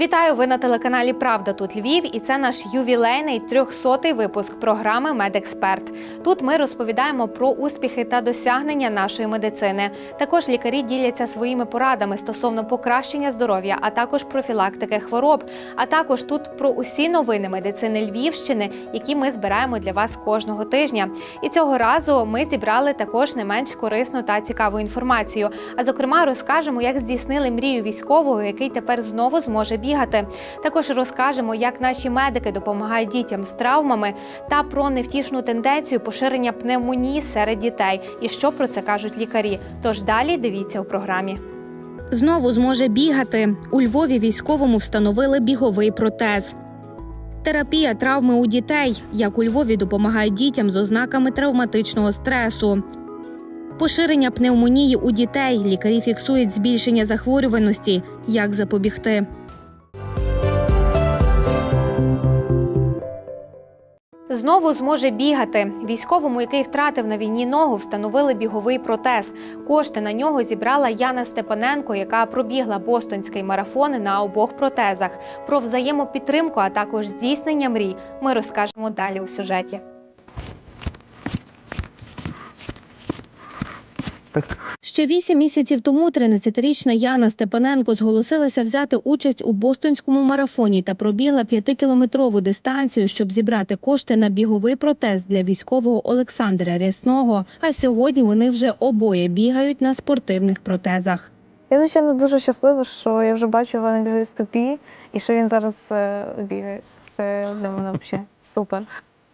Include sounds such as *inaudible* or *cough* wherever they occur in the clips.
Вітаю! Ви на телеканалі Правда тут Львів, і це наш ювілейний 300-й випуск програми Медексперт. Тут ми розповідаємо про успіхи та досягнення нашої медицини. Також лікарі діляться своїми порадами стосовно покращення здоров'я, а також профілактики хвороб. А також тут про усі новини медицини Львівщини, які ми збираємо для вас кожного тижня. І цього разу ми зібрали також не менш корисну та цікаву інформацію. А зокрема, розкажемо, як здійснили мрію військового, який тепер знову зможе бігати. Також розкажемо, як наші медики допомагають дітям з травмами та про невтішну тенденцію поширення пневмонії серед дітей. І що про це кажуть лікарі. Тож далі дивіться у програмі. Знову зможе бігати. У Львові військовому встановили біговий протез. Терапія травми у дітей, як у Львові допомагають дітям з ознаками травматичного стресу. Поширення пневмонії у дітей. Лікарі фіксують збільшення захворюваності. Як запобігти? Знову зможе бігати. Військовому, який втратив на війні ногу, встановили біговий протез. Кошти на нього зібрала Яна Степаненко, яка пробігла бостонський марафон на обох протезах. Про взаємопідтримку, а також здійснення мрій ми розкажемо далі у сюжеті. Ще вісім місяців тому 13-річна Яна Степаненко зголосилася взяти участь у бостонському марафоні та пробігла п'ятикілометрову дистанцію, щоб зібрати кошти на біговий протез для військового Олександра Рясного. А сьогодні вони вже обоє бігають на спортивних протезах. Я, звичайно, дуже щаслива, що я вже бачу в його стопі і що він зараз е, бігає. Це для мене взагалі супер.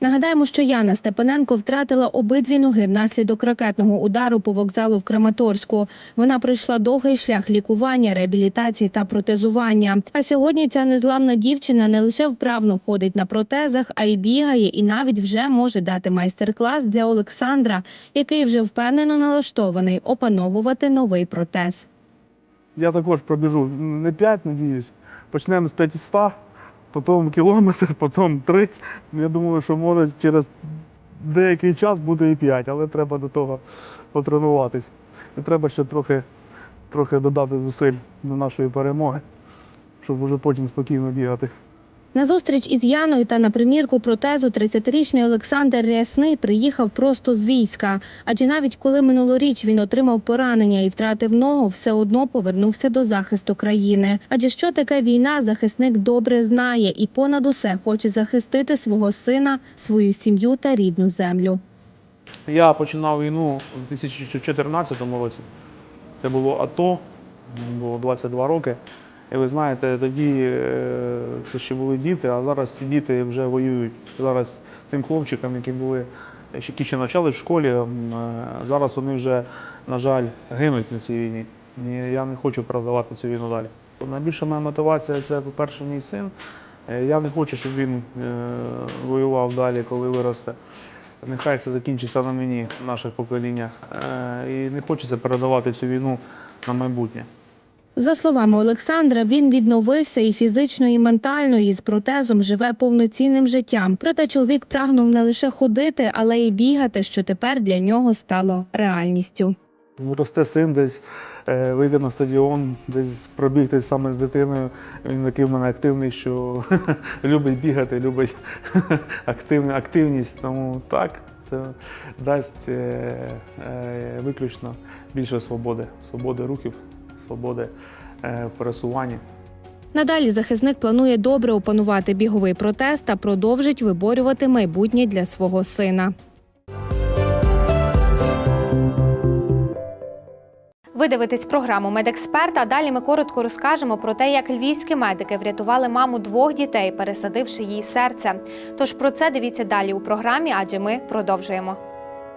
Нагадаємо, що Яна Степаненко втратила обидві ноги внаслідок ракетного удару по вокзалу в Краматорську. Вона пройшла довгий шлях лікування, реабілітації та протезування. А сьогодні ця незламна дівчина не лише вправно ходить на протезах, а й бігає, і навіть вже може дати майстер-клас для Олександра, який вже впевнено налаштований опановувати новий протез. Я також пробіжу не 5, надіюсь. Почнемо з 500, потім кілометр, *laughs* потім три. Я думаю, що може через деякий час буде і п'ять, але треба до того потренуватись. І треба ще трохи, трохи додати зусиль до нашої перемоги, щоб вже потім спокійно бігати. На зустріч із Яною та на примірку протезу 30-річний Олександр Рясний приїхав просто з війська. Адже навіть коли минулоріч він отримав поранення і втратив ногу, все одно повернувся до захисту країни. Адже що таке війна, захисник добре знає і понад усе хоче захистити свого сина, свою сім'ю та рідну землю. Я починав війну у 2014 році. Це було АТО, було 22 роки. І ви знаєте, тоді е, це ще були діти, а зараз ці діти вже воюють. Зараз тим хлопчикам, які були, які ще навчали в школі, е, зараз вони вже, на жаль, гинуть на цій війні. І я не хочу продавати цю війну далі. Найбільша моя мотивація це, по-перше, мій син. Е, Я не хочу, щоб він воював далі, коли виросте. Нехай це закінчиться на мені, в наших поколіннях. І не хочеться передавати цю війну на майбутнє. За словами Олександра, він відновився і фізично, і ментально, і з протезом живе повноцінним життям. Проте чоловік прагнув не лише ходити, але й бігати, що тепер для нього стало реальністю. Росте син десь, е, вийде на стадіон, десь пробігтись саме з дитиною. Він такий в мене активний, що *laughs* любить бігати, любить *laughs* активну активність. Тому так, це дасть е, е, виключно більше свободи, свободи рухів, свободи е, в пересуванні. Надалі захисник планує добре опанувати біговий протез та продовжить виборювати майбутнє для свого сина. Ви дивитесь програму Медексперт, а далі ми коротко розкажемо про те, як львівські медики врятували маму двох дітей, пересадивши їй серце. Тож про це дивіться далі у програмі, адже ми продовжуємо.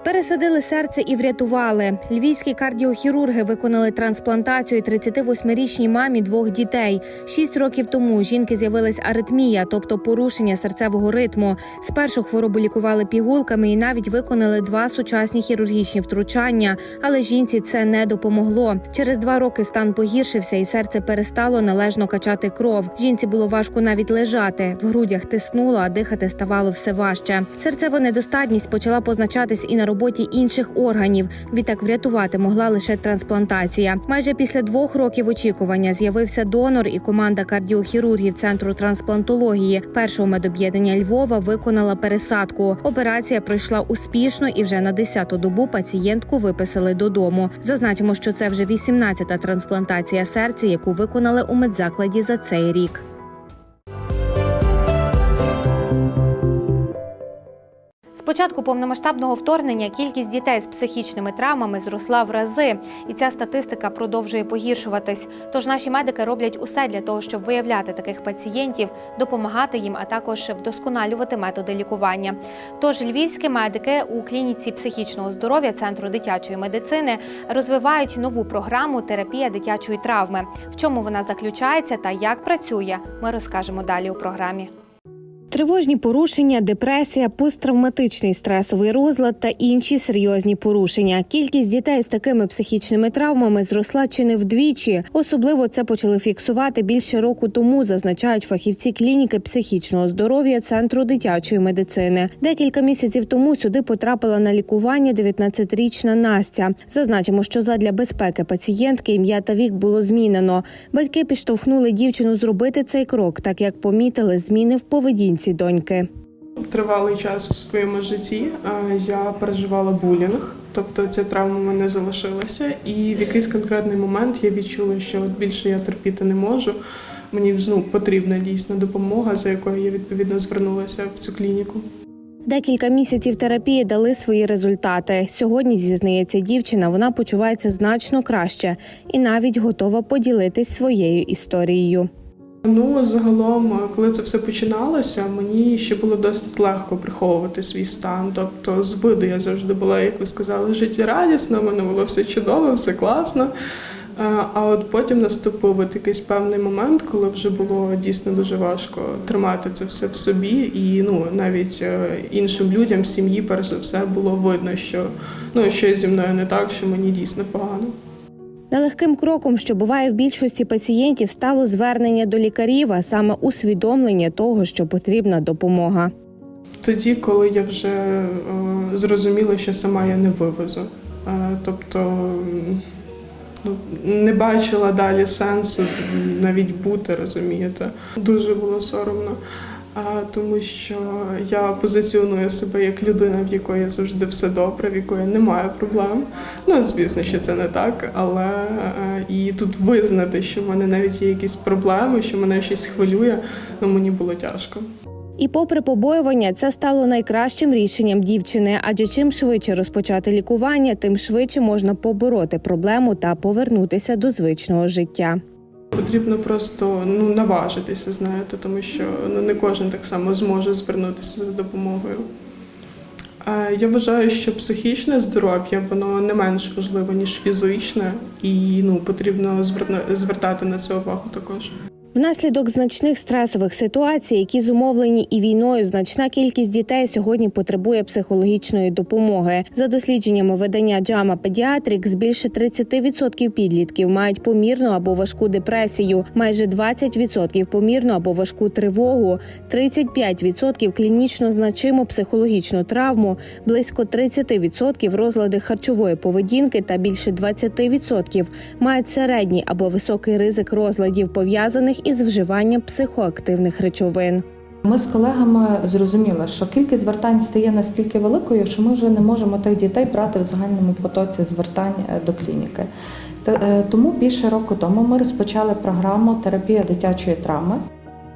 Пересадили серце і врятували. Львівські кардіохірурги виконали трансплантацію 38-річній мамі двох дітей. Шість років тому жінки з'явилась аритмія, тобто порушення серцевого ритму. Спершу хворобу лікували пігулками і навіть виконали два сучасні хірургічні втручання. Але жінці це не допомогло. Через два роки стан погіршився, і серце перестало належно качати кров. Жінці було важко навіть лежати. В грудях тиснуло, а дихати ставало все важче. Серцева недостатність почала позначатись і на роботі інших органів. Відтак врятувати могла лише трансплантація. Майже після двох років очікування з'явився донор, і команда кардіохірургів центру трансплантології першого медоб'єднання Львова виконала пересадку. Операція пройшла успішно, і вже на 10-ту добу пацієнтку виписали додому. Зазначимо, що це вже 18-та трансплантація серця, яку виконали у медзакладі за цей рік. Початку повномасштабного вторгнення кількість дітей з психічними травмами зросла в рази, і ця статистика продовжує погіршуватись. Тож наші медики роблять усе для того, щоб виявляти таких пацієнтів, допомагати їм, а також вдосконалювати методи лікування. Тож львівські медики у клініці психічного здоров'я центру дитячої медицини розвивають нову програму терапія дитячої травми. В чому вона заключається та як працює, ми розкажемо далі у програмі. Тривожні порушення, депресія, посттравматичний стресовий розлад та інші серйозні порушення. Кількість дітей з такими психічними травмами зросла чи не вдвічі. Особливо це почали фіксувати більше року тому, зазначають фахівці клініки психічного здоров'я центру дитячої медицини. Декілька місяців тому сюди потрапила на лікування 19-річна Настя. Зазначимо, що задля безпеки пацієнтки ім'я та вік було змінено. Батьки підштовхнули дівчину зробити цей крок, так як помітили зміни в поведінці доньки. Тривалий час у своєму житті е, я переживала булінг, тобто ця травма в мене залишилася, і в якийсь конкретний момент я відчула, що от більше я терпіти не можу. Мені ну, потрібна дійсно допомога, за якою я відповідно звернулася в цю клініку. Декілька місяців терапії дали свої результати. Сьогодні зізнається дівчина, вона почувається значно краще і навіть готова поділитись своєю історією. Ну, загалом, коли це все починалося, мені ще було досить легко приховувати свій стан. Тобто, з виду я завжди була, як ви сказали, життєрадісна, в мене було все чудово, все класно. Е, А от потім наступив якийсь певний момент, коли вже було дійсно дуже важко тримати це все в собі, і ну навіть е, іншим людям, сім'ї, перш за все, було видно, що ну щось зі мною не так, що мені дійсно погано. Нелегким кроком, що буває в більшості пацієнтів, стало звернення до лікарів, а саме усвідомлення того, що потрібна допомога. Тоді, коли я вже е, зрозуміла, що сама я не вивезу. Е, тобто ну, не бачила далі сенсу навіть бути, розумієте. Дуже було соромно. Тому що я позиціоную себе як людина, в якої завжди все добре, в якої немає проблем. Ну, звісно, що це не так, але е, і тут визнати, що в мене навіть є якісь проблеми, що мене щось хвилює, ну мені було тяжко. І попри побоювання, це стало найкращим рішенням дівчини, адже чим швидше розпочати лікування, тим швидше можна побороти проблему та повернутися до звичного життя. Потрібно просто ну наважитися, знаєте, тому що ну не кожен так само зможе звернутися за допомогою. Я вважаю, що психічне здоров'я воно не менш важливе, ніж фізичне, і ну потрібно звертати на це увагу також. Внаслідок значних стресових ситуацій, які зумовлені і війною, значна кількість дітей сьогодні потребує психологічної допомоги. За дослідженнями видання JAMA Pediatrics, більше 30% підлітків мають помірну або важку депресію, майже 20% помірну або важку тривогу, 35% клінічно значиму психологічну травму, близько 30% розлади харчової поведінки. Та більше 20% мають середній або високий ризик розладів пов'язаних із вживанням психоактивних речовин. Ми з колегами зрозуміли, що кількість звертань стає настільки великою, що ми вже не можемо тих дітей брати в загальному потоці звертань е, до клініки. Е, Тому більше року тому ми розпочали програму терапія дитячої травми.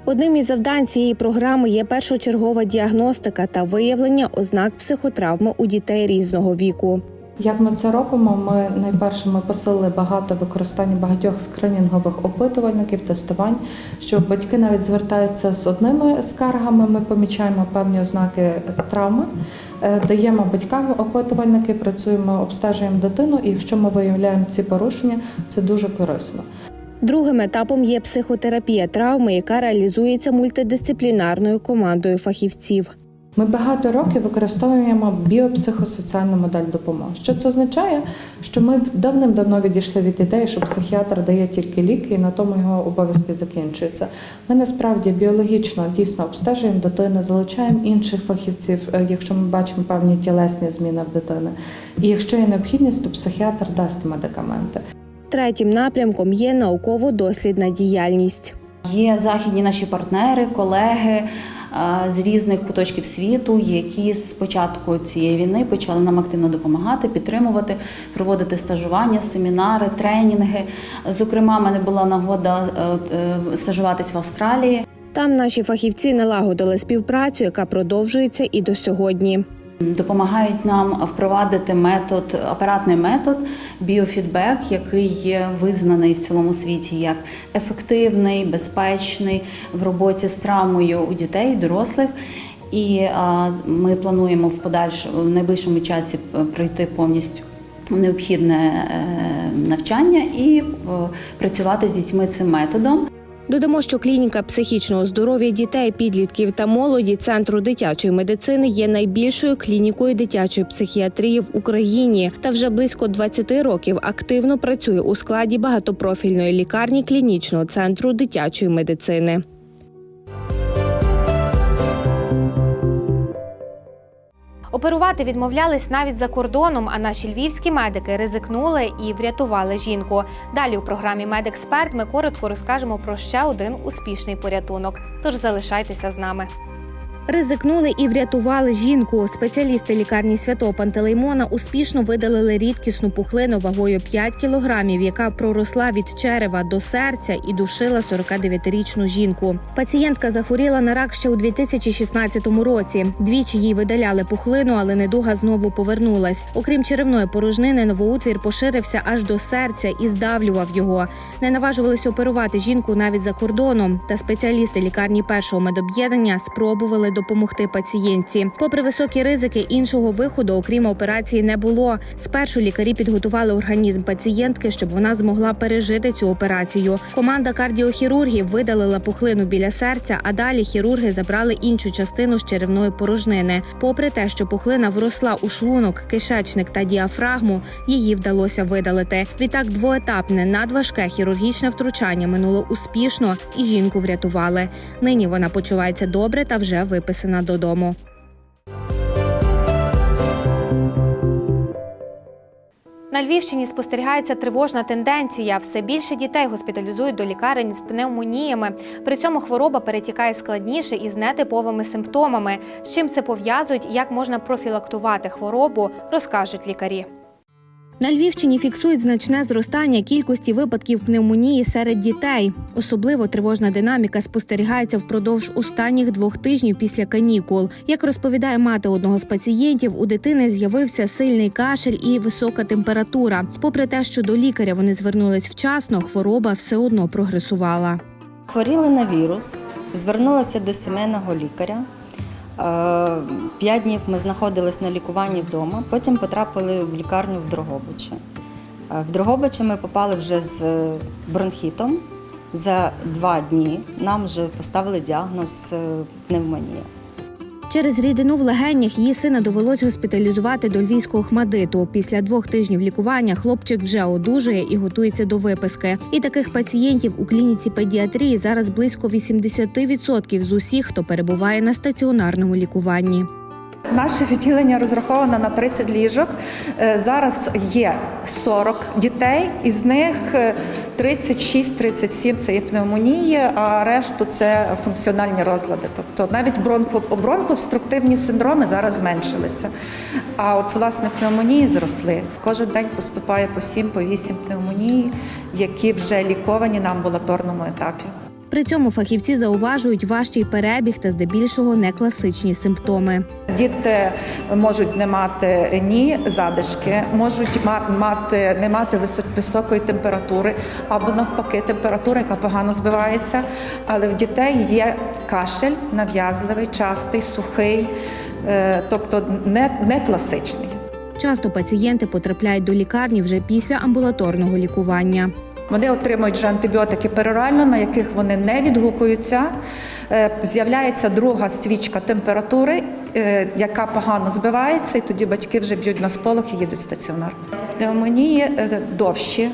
Одним із завдань цієї програми є першочергова діагностика та виявлення ознак психотравми у дітей різного віку. Як ми це робимо? Ми найперше ми посилили багато використання багатьох скринінгових опитувальників, тестувань, що батьки навіть звертаються з одними скаргами. Ми помічаємо певні ознаки травми, е, даємо батькам опитувальники, працюємо, обстежуємо дитину, і якщо ми виявляємо ці порушення, це дуже корисно. Другим етапом є психотерапія травми, яка реалізується мультидисциплінарною командою фахівців. Ми багато років використовуємо біопсихосоціальну модель допомоги. Що це означає? Що ми давним-давно відійшли від ідеї, що психіатр дає тільки ліки, і на тому його обов'язки закінчуються. Ми насправді біологічно дійсно обстежуємо дитину, залучаємо інших фахівців, е, якщо ми бачимо певні тілесні зміни в дитини. І якщо є необхідність, то психіатр дасть медикаменти. Третім напрямком є науково-дослідна діяльність. Є західні наші партнери, колеги з різних куточків світу, які з початку цієї війни почали нам активно допомагати, підтримувати, проводити стажування, семінари, тренінги. Зокрема, мене була нагода е, е, стажуватись в Австралії. Там наші фахівці налагодили співпрацю, яка продовжується і до сьогодні. Допомагають нам впровадити метод, апаратний метод біофідбек, який є визнаний в цілому світі як ефективний, безпечний в роботі з травмою у дітей, дорослих. І ми плануємо в подальшому в найближчому часі пройти повністю необхідне е, навчання і е, працювати з дітьми цим методом. Додамо, що клініка психічного здоров'я дітей, підлітків та молоді центру дитячої медицини є найбільшою клінікою дитячої психіатрії в Україні та вже близько 20 років активно працює у складі багатопрофільної лікарні клінічного центру дитячої медицини. Оперувати відмовлялись навіть за кордоном, а наші львівські медики ризикнули і врятували жінку. Далі у програмі Медексперт ми коротко розкажемо про ще один успішний порятунок. Тож залишайтеся з нами. Ризикнули і врятували жінку. Спеціалісти лікарні святого Пантелеймона успішно видалили рідкісну пухлину вагою 5 кілограмів, яка проросла від черева до серця і душила 49-річну жінку. Пацієнтка захворіла на рак ще у 2016 році. Двічі їй видаляли пухлину, але недуга знову повернулась. Окрім черевної порожнини, новоутвір поширився аж до серця і здавлював його. Не наважувались оперувати жінку навіть за кордоном. Та спеціалісти лікарні першого медоб'єднання спробували допомогти пацієнтці. Попри високі ризики, іншого виходу, окрім операції, не було. Спершу лікарі підготували організм пацієнтки, щоб вона змогла пережити цю операцію. Команда кардіохірургів видалила пухлину біля серця, а далі хірурги забрали іншу частину з черевної порожнини. Попри те, що пухлина вросла у шлунок, кишечник та діафрагму, її вдалося видалити. Відтак двоетапне надважке хірургічне втручання минуло успішно, і жінку врятували. Нині вона почувається добре та вже виписана додому. На Львівщині спостерігається тривожна тенденція. Все більше дітей госпіталізують до лікарень з пневмоніями. При цьому хвороба перетікає складніше і з нетиповими симптомами. З чим це пов'язують, і як можна профілактувати хворобу, розкажуть лікарі. На Львівщині фіксують значне зростання кількості випадків пневмонії серед дітей. Особливо тривожна динаміка спостерігається впродовж останніх двох тижнів після канікул. Як розповідає мати одного з пацієнтів, у дитини з'явився сильний кашель і висока температура. Попри те, що до лікаря вони звернулись вчасно, хвороба все одно прогресувала. Хворіли на вірус, звернулася до сімейного лікаря. Е, П'ять днів ми знаходились на лікуванні вдома, потім потрапили в лікарню в Дрогобичі. Е, В Дрогобичі ми попали вже з е, бронхітом. За два дні нам вже поставили діагноз пневмонія. Через рідину в легенях її сина довелось госпіталізувати до львівського хмадиту. Після двох тижнів лікування хлопчик вже одужує і готується до виписки. І таких пацієнтів у клініці педіатрії зараз близько 80% з усіх, хто перебуває на стаціонарному лікуванні. Наше відділення розраховано на 30 ліжок. Е, Зараз є 40 дітей, із них е, 36-37 це є пневмонії, а решту це функціональні розлади. Тобто навіть бронхо- бронхообструктивні синдроми зараз зменшилися. А от власне пневмонії зросли. Кожен день поступає по 7 по 8 пневмонії, які вже ліковані на амбулаторному етапі. При цьому фахівці зауважують важчий перебіг та здебільшого некласичні симптоми. Діти можуть не мати ні задишки, можуть мати не мати високої температури або навпаки температура, яка погано збивається. Але в дітей є кашель нав'язливий, частий, сухий, е, тобто не, не класичний. Часто пацієнти потрапляють до лікарні вже після амбулаторного лікування. Вони отримують вже антибіотики перорально, на яких вони не відгукуються. е, з'являється друга свічка температури, е, яка погано збивається, і тоді батьки вже б'ють на сполох і їдуть в стаціонар. Пневмонії е, довші.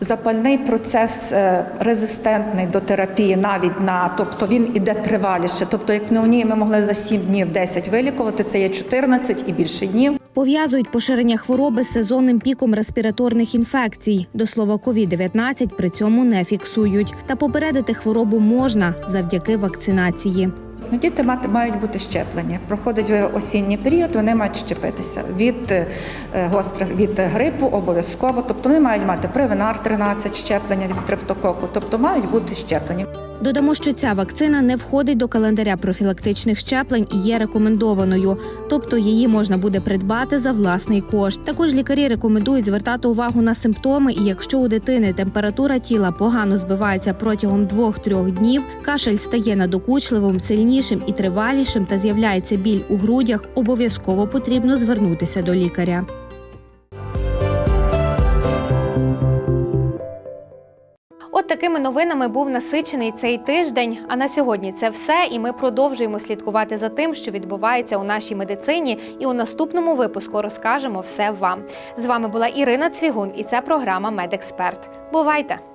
Запальний процес резистентний до терапії навіть на, тобто він іде триваліше. Тобто, як пневмонії ми могли за 7 днів 10 вилікувати, це є 14 і більше днів. Пов'язують поширення хвороби з сезонним піком респіраторних інфекцій. До слова, COVID-19 при цьому не фіксують. Та попередити хворобу можна завдяки вакцинації. Ну, діти мають бути щеплені. Проходить осінній період, вони мають щепитися від е, гострих від грипу обов'язково. Тобто вони мають мати привинар 13 щеплення від стрептококу, тобто мають бути щеплені. Додамо, що ця вакцина не входить до календаря профілактичних щеплень і є рекомендованою, тобто її можна буде придбати за власний кошт. Також лікарі рекомендують звертати увагу на симптоми, і якщо у дитини температура тіла погано збивається протягом 2-3 днів, кашель стає надокучливим, сильнішим і тривалішим та з'являється біль у грудях, обов'язково потрібно звернутися до лікаря. От такими новинами був насичений цей тиждень. А на сьогодні це все. І ми продовжуємо слідкувати за тим, що відбувається у нашій медицині. І у наступному випуску розкажемо все вам. З вами була Ірина Цвігун, і це програма Медексперт. Бувайте!